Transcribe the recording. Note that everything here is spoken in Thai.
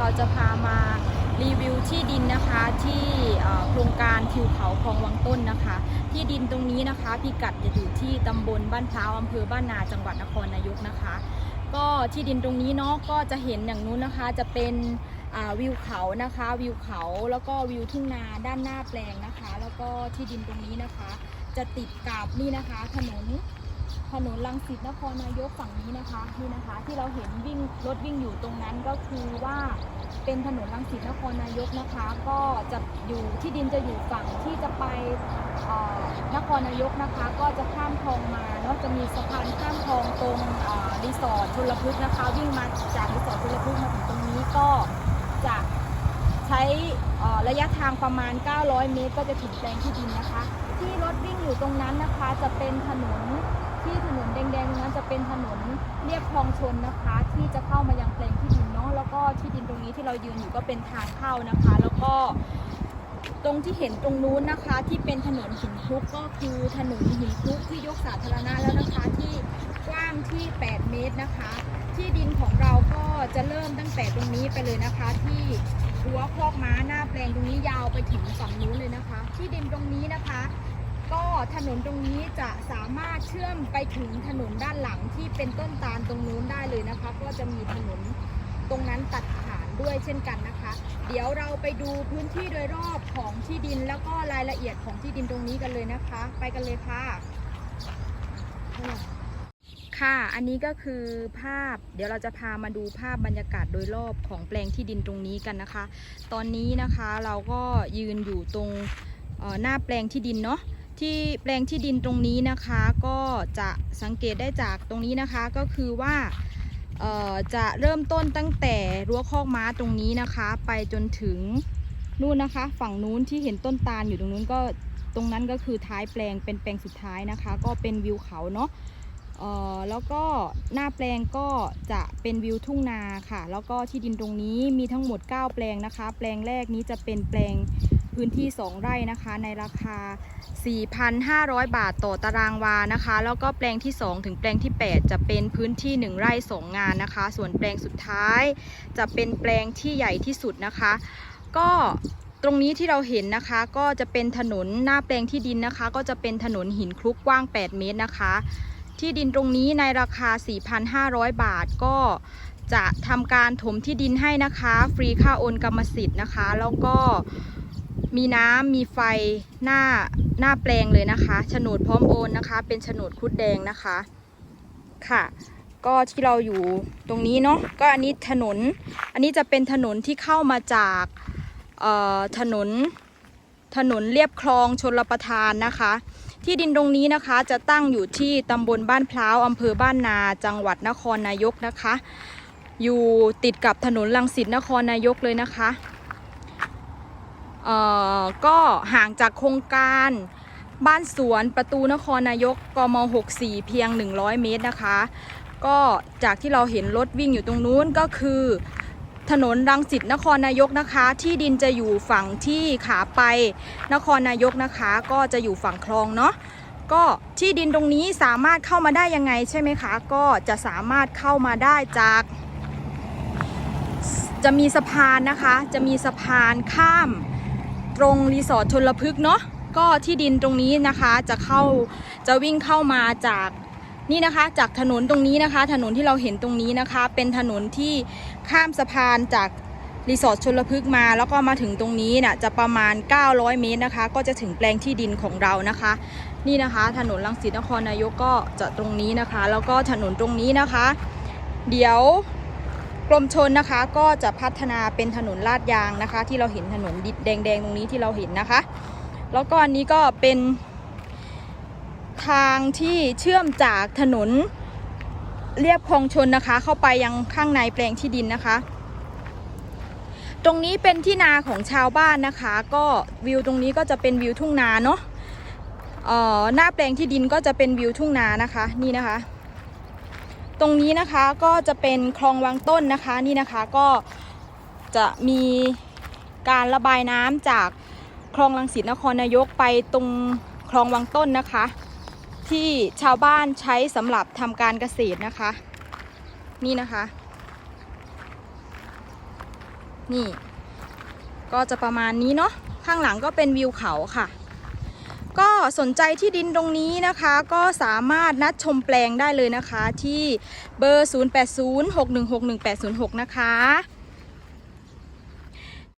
เราจะพามารีวิวที่ดินนะคะที่โครงการทิวเขาคลองวังต้นนะคะ ที่ดินตรงนี้นะคะพิกัดจะอยู่ที่ตำบลบ้านพร้าวอำเภอบ้านนาจังหวัดนครนายกนะคะ ก็ที่ดินตรงนี้เนาะก็จะเห็นอย่างนู้นนะคะจะเป็นวิวเขานะคะวิวเขาแล้วก็วิวทุ่งนาด้านหน้าแปลงนะคะ แล้วก็ที่ดินตรงนี้นะคะ จะติดกับนี่นะคะถนน ถนนลังสิตนครนายกฝั่งนี้นะคะนี่นะคะที่เราเห็นวิ่งรถวิ่งอยู่ตรงนั้นก็คือว่าเป็นถนนลังสิตนครนายกนะคะ ก็จะอยู่ที่ดินจะอยู่ฝั่งที่จะไปนครนายกนะคะ ก็จะข้ามคลองมาเนาะจะมีสะพานข้ามคลองตรงรีสอร์ทชลพฤกษ์นะคะ วิ่งมาจากรีสอร์ทชลพฤกษ์มาถึงตรงนี้ก็จะใช้ระยะทางประมาณ 900 เมตร ก็จะถึงแปลงที่ดินนะคะ ที่รถวิ่งอยู่ตรงนั้นนะคะจะเป็นถนน ที่ถนนแดงๆตรงนั้นจะเป็นถนนเรียบคลองชนนะคะ ที่จะเข้ามายังแปลงที่ดินเนาะแล้วก็ที่ดินตรงนี้ที่เรายืนอยู่ก็เป็นทางเข้านะคะ แล้วก็ตรงที่เห็นตรงนู้นนะคะที่เป็นถนนหินคลุกก็คือถนนหินคลุกที่ยกสาธารณะแล้วนะคะที่กว้างที่ 8 เมตรนะคะ ที่ดินของเราก็จะเริ่มตั้งแต่ตรงนี้ไปเลยนะคะ ที่รั้วคอกม้าหน้าแปลงตรงนี้ยาวไปถึงฝั่งนู้นเลยนะคะ ที่ดินตรงนี้นะคะ ก็ถนนตรงนี้จะสามารถเชื่อมไปถึงถนนด้านหลังที่เป็นต้นตาลตรงนู้นได้เลยนะคะ ก็จะมีถนนตรงนั้นตัดผ่านด้วยเช่นกันนะคะ เดี๋ยวเราไปดูพื้นที่โดยรอบของที่ดินแล้วก็รายละเอียดของที่ดินตรงนี้กันเลยนะคะ ไปกันเลยค่ะ ค่ะ อันนี้ก็คือภาพ เดี๋ยวเราจะพามาดูภาพบรรยากาศโดยรอบของแปลงที่ดินตรงนี้กันนะคะ ตอนนี้นะคะเราก็ยืนอยู่ตรงหน้าแปลงที่ดินเนาะ ที่แปลงที่ดินตรงนี้นะคะก็จะสังเกตได้จากตรงนี้นะคะก็คือว่าเอ่อจะเริ่มต้นตั้งแต่รั้วคอกม้าตรงนี้นะคะ ไปจนถึงนู่นนะคะ ฝั่งนู้นที่เห็นต้นตาลอยู่ตรงนู้นก็ตรงนั้นก็คือท้ายแปลงเป็นแปลงสุดท้ายนะคะ ก็เป็นวิวเขาเนาะเอ่อแล้วก็หน้าแปลงก็จะเป็นวิวทุ่งนาค่ะ แล้วก็ที่ดินตรงนี้มีทั้งหมด 9 แปลงนะคะ แปลงแรกนี้จะเป็นแปลง พื้นที่ 2 ไร่นะคะ ในราคา 4,500 บาทต่อตารางวานะคะ แล้วก็แปลงที่ 2 ถึงแปลงที่ 8 จะเป็นพื้นที่ 1 ไร่ 2 งานนะคะ ส่วนแปลงสุดท้าย จะเป็นแปลงที่ใหญ่ที่สุดนะคะ ก็ตรงนี้ที่เราเห็นนะคะก็จะเป็นถนนหน้าแปลงที่ดินนะคะ ก็จะเป็นถนนหินคลุกกว้าง 8 เมตรนะคะ ที่ดินตรงนี้ในราคา 4,500 บาทก็จะทำการถมที่ดินให้นะคะ ฟรีค่าโอนกรรมสิทธิ์นะคะ แล้วก็ มีน้ำมีไฟหน้าหน้าแปลงเลยนะคะโฉนดพร้อมโอนนะคะ เป็นโฉนดคุดแดงนะคะค่ะ ก็ที่เราอยู่ตรงนี้เนาะก็อันนี้ถนน อันนี้จะเป็นถนนที่เข้ามาจากเอ่อถนนถนนเรียบคลองชนรประทานนะคะ ที่ดินตรงนี้นะคะจะตั้งอยู่ที่ตำบลบ้านพร้าวอำเภอบ้านนา จังหวัดนครนายกนะคะ อยู่ติดกับถนนลังสิตนครนายกเลยนะคะ อ่อก็ห่างจากโครงการบ้านสวนประตูนครนายกกม 64 เพียง 100 เมตรนะคะ ก็จากที่เราเห็นรถวิ่งอยู่ตรงนู้นก็คือถนนรังสิตนครนายกนะคะ ที่ดินจะอยู่ฝั่งที่ขาไปนครนายกนะคะ ก็จะอยู่ฝั่งคลองเนาะก็ที่ดินตรงนี้สามารถเข้ามาได้ยังไงใช่ไหมคะ ก็จะสามารถเข้ามาได้จาก จะมีสะพานนะคะ จะมีสะพานข้าม ตรงรีสอร์ทชนละพฤกเนาะก็ที่ดินตรงนี้นะคะจะเข้าจะวิ่งเข้ามาจากนี่นะคะ จากถนนตรงนี้นะคะ ถนนที่เราเห็นตรงนี้นะคะ เป็นถนนที่ข้ามสะพานจากรีสอร์ทชนลพฤกษ์มาแล้วก็มาถึงตรงนี้น่ะจะประมาณ 900 เมตรนะคะ ก็จะถึงแปลงที่ดินของเรานะคะ นี่นะคะถนนลังสิตนครนายกก็จะตรงนี้นะคะ แล้วก็ถนนตรงนี้นะคะ เดี๋ยว กรมชนนะคะก็จะพัฒนาเป็นถนนลาดยางนะคะ ที่เราเห็นถนนดิดแดงๆตรงนี้ที่เราเห็นนะคะ แล้วก็อันนี้ก็เป็นทางที่เชื่อมจากถนนเรียบคลองชนนะคะ เข้าไปยังข้างในแปลงที่ดินนะคะ ตรงนี้เป็นที่นาของชาวบ้านนะคะ ก็วิวตรงนี้ก็จะเป็นวิวทุ่งนาเนาะเออหน้าแปลงที่ดินก็จะเป็นวิวทุ่งนานะคะนี่นะคะ ตรงนี้นะคะก็จะเป็นคลองวังต้นนะคะนี่นะคะก็จะมีการระบายน้ำจากคลองลังสิตนครนายกไปตรงคลองวังต้นนะคะ ที่ชาวบ้านใช้สำหรับทำการเกษตรนะคะ นี่นะคะ นี่ ก็จะประมาณนี้เนาะข้างหลังก็เป็นวิวเขาค่ะ ก็สนใจที่ดินตรงนี้นะคะก็สามารถนัดชมแปลงได้เลยนะคะที่เบอร์ 0806161806 นะคะ